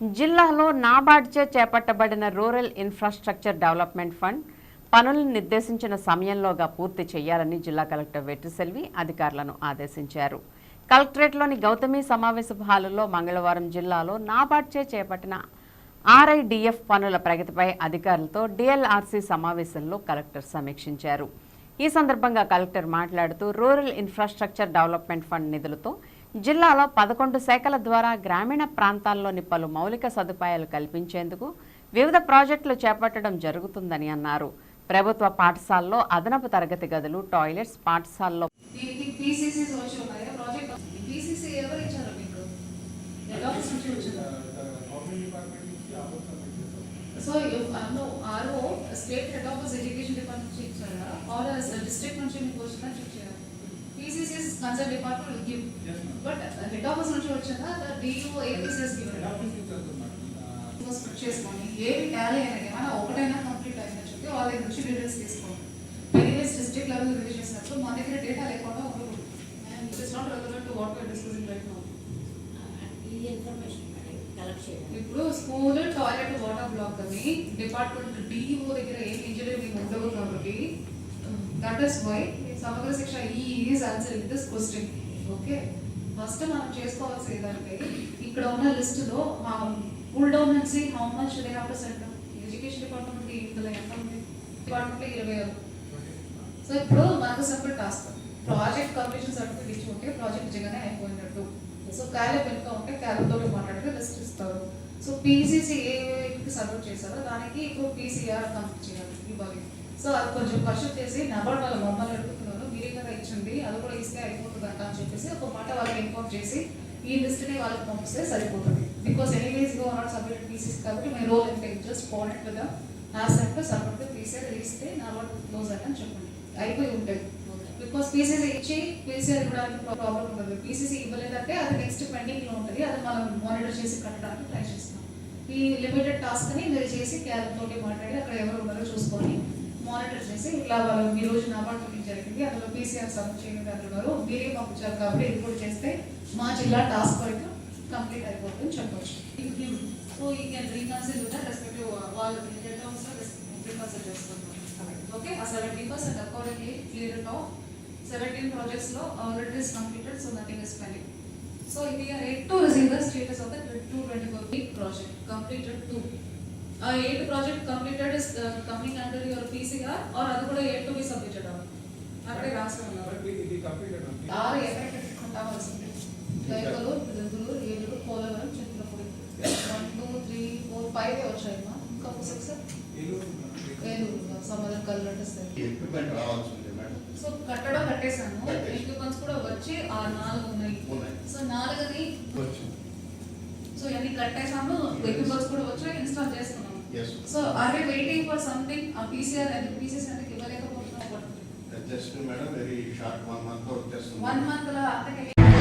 జిల్లాలో నాబార్డ్చే చేపట్టబడిన రూరల్ ఇన్ఫ్రాస్ట్రక్చర్ డెవలప్మెంట్ ఫండ్ పనులను నిర్దేశించిన సమయంలోగా పూర్తి చేయాలని జిల్లా కలెక్టర్ వెట్రిసెల్వి అధికారులను ఆదేశించారు. కలెక్టరేట్లోని గౌతమి సమావేశ హాలులో మంగళవారం జిల్లాలో నాబార్డ్చే చేపట్టిన ఆర్ఐడిఎఫ్ పనుల ప్రగతిపై అధికారులతో డిఎల్ఆర్సీ సమావేశంలో కలెక్టర్ సమీక్షించారు. ఈ సందర్భంగా కలెక్టర్ మాట్లాడుతూ రూరల్ ఇన్ఫ్రాస్ట్రక్చర్ డెవలప్మెంట్ ఫండ్ నిధులతో జిల్లాలో పదకొండు శాఖల ద్వారా గ్రామీణ ప్రాంతాల్లోని పలు మౌలిక సదుపాయాలు కల్పించేందుకు వివిధ ప్రాజెక్టులు చేపట్టడం జరుగుతుందని అన్నారు. ప్రభుత్వ పాఠశాలలో అదనపు తరగతి గదులు టాయిలెట్స్ పాఠశాలలో సో అన్ను RO state head office education department నుంచి ఇచ్చారా? ఆర్ డిస్ట్రిక్ట్ నుంచి మీకు వచ్చిందా? పీసీసీస్ concern department give but head office నుంచి వచ్చిందా? డిఓ ఏపీసీఎస్ గివ్ స్ప్రెడ్ చేసుకొని ఏవి టాలీ అనేది ఏమైనా ఒకటైనా కంప్లీట్ అయిందని చెప్పి వాళ్ళ దగ్గర నుంచి డీటెయిల్స్ తీసుకోండి. ఎనీవేస్ డిస్ట్రిక్ట్ లెవెల్ రిలీజ్ చేసినప్పుడు మన దగ్గర డేటా లేకుండా ఉండకూడదు. And it is not relevant to what we're discussing right now ఈ ఇన్ఫర్మేషన్ ఇప్పుడు స్కూల్ టాయిలెట్ వాటర్ బ్లాక్ అని డిపార్ట్మెంట్ డిఓ దగ్గర ఏం ఇంజనీరింగ్ ఉండవు కాబట్టి that is why Samagra Shiksha ఈ is answering this question okay first మనం చేసుకోవాల్సి ఏంటంటే ఇక్కడ ఉన్న లిస్టులో లో పుల్ డౌన్ నుంచి how much they have to send education department ఇందులో ఎంత ఉంది? డిపార్ట్మెంట్లో ఇరవై ఆరు. సో ఇప్పుడు మనకు simple task project completion certificate ఇచ్చి ఉంటే ప్రాజెక్ట్ జగనే అయిపోయినట్టు. సో క్యాలెబ్ వెనుక ఉంటే క్యాలెబ్తో తోటి మాట్లాడితే లిస్ట్ ఇస్తారు. సో పీసీసీ ఏ సబ్మిట్ చేశారో? దానికి ఇప్పుడు పీసీఆర్ కంప్లీట్ చేయాలి. ఇవ్వాలి. సో అది కొంచెం కష్టం చేసి నబార్డ్ వాళ్ళ మమ్మల్ని అడుగుతున్నారు మీరే కదా ఇచ్చింది అది కూడా ఇస్తే అంట అని చెప్పేసి ఒక మాట వాళ్ళకి ఇన్ఫార్మ్ చేసి ఈ లిస్ట్ని వాళ్ళకి పంపిస్తే సరిపోతుంది. Because anyways go not submit PCs కాబట్టి మై రోల్ అంటే జస్ట్ ఫార్వర్డ్ కదా నా సెంటర్ సబ్మిట్ పీసీఆర్ ఇస్తే నా వాట్ క్లోజ్ అని చెప్పండి అయిపోయి ఉంటుంది బికాస్ పీసీసీ ఇచ్చి పీసీఆర్ ఇవ్వడానికి ప్రాబ్లం ఉండదు. పీసీసీ ఇవ్వలేదంటే అది నెక్స్ట్ పెండింగ్లో ఉంటుంది అది మనం మానిటర్ చేసి కట్టడానికి ట్రై చేస్తాం. ఈ లిమిటెడ్ టాస్క్ని మీరు చేసి క్యాబ్ తోటి మాట్లాడి అక్కడ ఎవరు ఉన్నారో చూసుకొని మానిటర్ చేసి ఇలా వాళ్ళు ఈ రోజు నాబార్డ్ జరిగింది అందులో పీసీఆర్ సబ్మిట్ చేయడం అంటున్నారు మీరే పంపించారు కాబట్టి రిపోర్ట్ చేస్తే మా జిల్లా టాస్క్ వర్క్ కంప్లీట్ అయిపోతుందని చెప్పొచ్చు. సో ఈ కెన్ రీకన్సిల్ విత్ రెస్పెక్టివ్ వాళ్ళు హెడ్ ఆఫీసర్ రీకన్సిల్ చేసుకుంటాం okay uh seventy percent accordingly clear top seventeen ప్రాజెక్ట్స్లో already is completed so nothing is pending so ఇది yet to receive the status of the two twenty four week project completed two eight project completed is coming under your PCR or అది కూడా eight to be submitted అక్కడే రాసి ఉన్నారు ఆరు దిగులు ఏడులు Polavaram Chintalapudi one two three four five వచ్చాయి మా. ఇంకా సిక్స్ ఏలూరు సమాధానం కళ్ళు ఎక్విప్మెంట్ రావాల్సి ఉంది మేడం. సో కట్టడం కట్టేశాను. ఎక్విప్మెంట్స్ కూడా వచ్చి ఆ నాలుగు ఉన్నాయి. సో నాలుగని వచ్చు. సో ఇవన్నీ కట్టేసాము ఎక్విప్మెంట్స్ కూడా వచ్చి ఇన్స్టాల్ చేస్తున్నాము yes so are we waiting for something uh PCR అది పీసీసీ అనేది ఇవ్వలేకపోతున్నాం? Just madam very short one month వచ్చేస్తుంది వన్ మంత్లో అంతకే